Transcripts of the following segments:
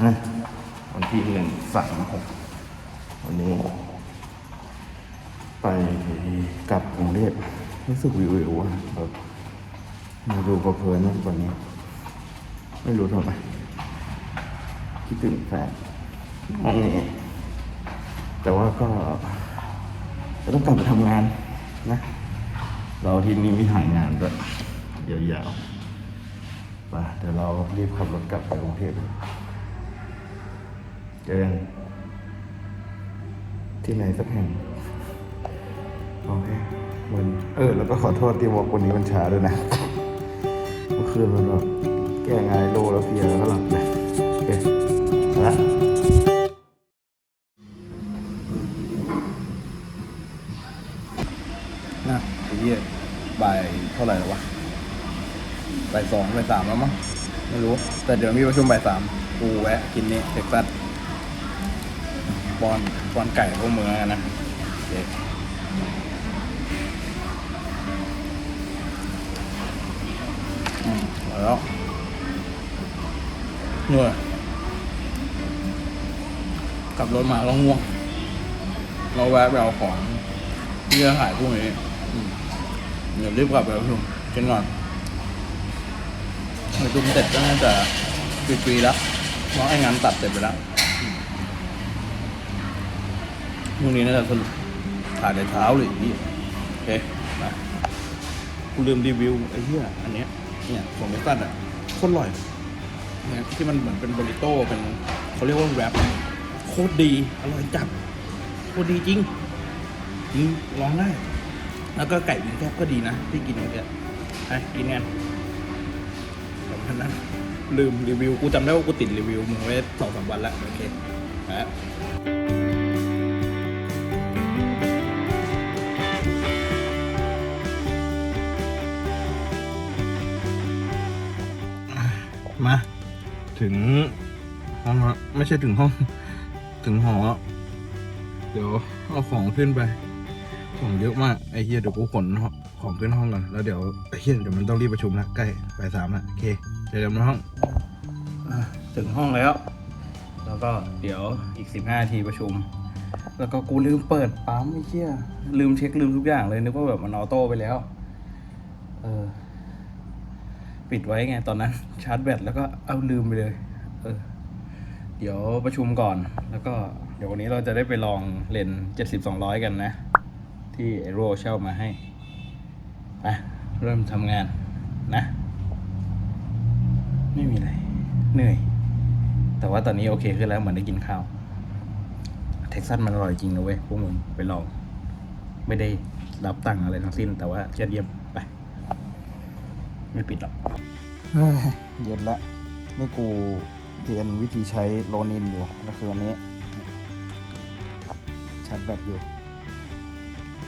อะวันที่หนึ่งสามหกวันนี้ ไปกลับกรุงเทพรู้สึกวิววิวอะแบบมาดูเพลินมากกว่านี้ ไม่รู้ทำไมคิดถึงแฟนอันนี้แต่ว่าก็จะต้องกลับไปทำงานนะ เราที่นี้มีถ่ายงานด้วยยาวๆไปเดี๋ยวเรารีบขับรถกลับไปกรุงเทพ เจอกันที่ไหนสักแห่งโอเคมันเออ แล้วก็ขอโทษที่ว่าวันนี้มันช้าด้วยนะเมื่อคืนมันแบบแก้งานโลแล้วเพียแล้วก็หลับเลยโอเคเอาละนะไอ้เหี้ยบ่ายเท่าไหร่แล้ววะบ่ายสองบ่ายสามแล้วมั้งไม่รู้ แต่เดี๋ยวมีประชุมบ่ายสามกูแวะกินนี่เท็กซัส บอลบอลไก่พวกเมืองนะเคอืมมาแล้วเหนื่อยกลับรถมาแล้วง่วง เราแวะไปเอาของที่จะถ่ายพรุ่งนี้เดี๋ยวรีบกลับไปประชุมกินก่อนประชุมเสร็จก็น่าจะปีๆแล้วเพราะไอ้งานตัดเสร็จไปแล้วอืมพ รุ่งนี้นะสรุปถ่ายในเช้าเลยอีกโอเคไปกูลืมรีวิวไอ้เหี้ยอันเนี้ยเนี่ยของเมตันอะโคตรอร่อยเนี่ยที่มันเหมือนเป็นบริโต้เป็นเขาเรียกว่าแรปโคตรดีอร่อยจัดโคตรดีจริงอืมลองได้ แล้วก็ไก่วิงแคบก็ดีนะที่กินเมื่อกี้ไปกินกันสำคัญนะลืมรีวิวกูจำได้ว่ากูติดรีวิวมึงไว้สองสามวันแล้วโอเคไปละ ถึงห้องแล้วไม่ใช่ถึงห้อง ถึงหอเดี๋ยวเอาของขึ้นไป ของเยอะมากไอ้เฮียเดี๋ยวกูขนของขึ้นห้องก่อนแล้วเดี๋ยวไอ้เฮียเดี๋ยวมันต้องรีบประชุมละใกล้บ่ายสามละโอเคเจอกันในห้องถึงห้องแล้ว แล้วก็เดี๋ยวอีกสิบห้าทีประชุม แล้วก็กูลืมเปิดปั๊มไอ้เฮียลืมเช็คลืมทุกอย่างเลยนึกว่าแบบมันออโต้ไปแล้ว เออ ปิดไว้ไงตอนนั้น ชาร์จแบตแล้วก็เอาลืมไปเลย เออ เดี๋ยวประชุมก่อน แล้วก็เดี๋ยววันนี้เราจะได้ไปลองเลนเจ็ดสิบสองร้อยกันนะ ที่ไอโรเช่ามาให้ไปเริ่มทำงานนะ ไม่มีอะไร เหนื่อย แต่ว่าตอนนี้โอเคขึ้นแล้วเหมือนได้กินข้าว เท็กซัสมันอร่อยจริงนะเว้ยพวกมึงไปลอง ไม่ได้รับตังค์อะไรทั้งสิ้น แต่ว่าเชียดเยี่ยม ไม่ปิดหรอกเย็นละนี่กูเรียนวิธีใช้โลนินอยู่ก็คืออันนี้ชาร์จแบตอยู่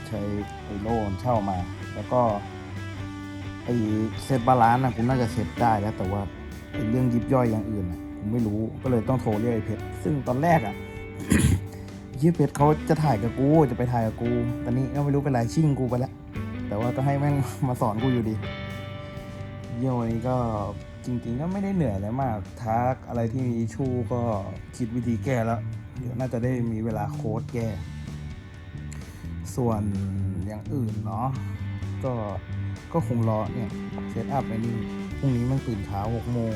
ใช้ไอโลนเช่ามา แล้วก็ไอเซตบาลานซ์นะกูน่าจะเซตได้แล้ว แต่ว่าไอเรื่องยิบย่อยอย่างอื่นนะกูไม่รู้ก็เลยต้องโทรเรียกไอเพชรซึ่งตอนแรกอะยี่เพชรเขาจะถ่ายกับกูจะไปถ่ายกับกู ตอนนี้ก็ไม่รู้เป็นไรชิ่งกูไปแล้วแต่ว่าก็ให้แม่งมาสอนกูอยู่ดี เยี่ยมวันนี้ก็จริงๆก็ไม่ได้เหนื่อยอะไรมาก ทักอะไรที่มีชู้ก็คิดวิธีแก้แล้ว เดี๋ยวน่าจะได้มีเวลาโค้ดแก้ ส่วนอย่างอื่นเนาะก็ก็คงรอเนี่ยเซตอัพไอ้นี่พรุ่งนี้มันตื่นเช้าหกโมง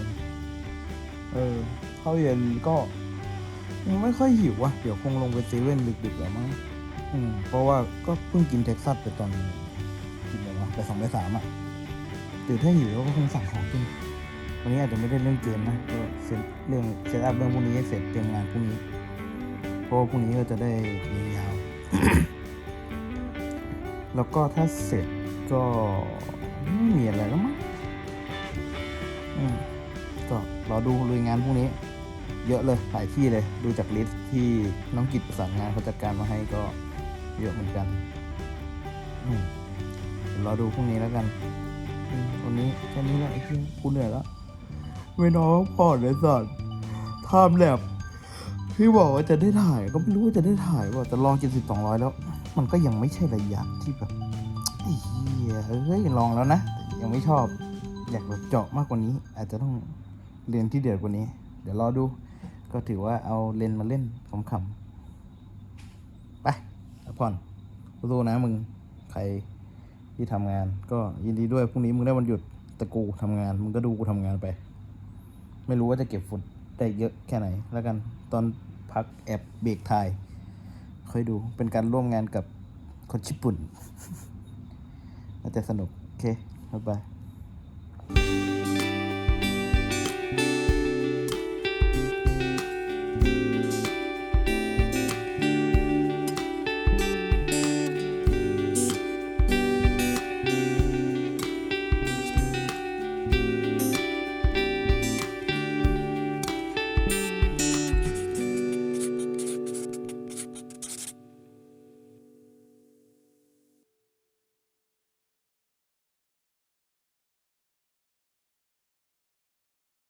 เออเข้าเย็นก็ยังไม่ค่อยหิวว่ะเดี๋ยวคงลงไปเซเว่นดึกๆแล้วมั้งอืมเพราะว่าก็เพิ่งกินเท็กซัสไปตอนกินอะไรวะไปสองไปสามอะ หรือถ้าหิวก็คงสั่งของกินวันนี้อาจจะไม่ได้เรื่องเกมนะก็เสร็จเรื่องเซตอัพเรื่องพวกนี้เสร็จเตรียมงานพรุ่งนี้เพราะว่าพรุ่งนี้ก็จะได้ยาวๆแล้วก็ถ้าเสร็จก็ไม่มีอะไรแล้วมั้งอืมก็รอดูลุยงานพรุ่งนี้ เยอะเลยหลายที่เลยดูจากลิสต์ที่น้องกิจประสานงานเขาจัดการมาให้ก็เยอะเหมือนกันอืมรอดูพรุ่งนี้แล้วกัน วันนี้แค่นี้แหละไอ้ที่กูเหนื่อยแล้วไม่นอนพักผ่อนเลยสัตว์ทำแลบพี่บอกว่าจะได้ถ่ายก็ไม่รู้ว่าจะได้ถ่ายว่าแต่ลองเจ็ดสิบสองร้อยแล้ว มันก็ยังไม่ใช่ระยะที่แบบไอ้เหี้ยเฮ้ยลองแล้วนะแต่ยังไม่ชอบ อยากแบบเจาะมากกว่านี้ อาจจะต้องเรียนที่เดือดกว่านี้ เดี๋ยวรอดู ก็ถือว่าเอาเลนมาเล่นขำๆไปพักผ่อนสู้นะมึงใคร ที่ทำงาน ก็ยินดีด้วยพรุ่งนี้มึงได้วันหยุดแต่กูทำงาน มึงก็ดูกูทำงานไป ไม่รู้ว่าจะเก็บฝุ่นได้เยอะแค่ไหน แล้วกันตอนพักแอบเบรกทายค่อยดูเป็นการร่วมงานกับคนญี่ปุ่นน่าจะสนุก โอเค บ๊ายบาย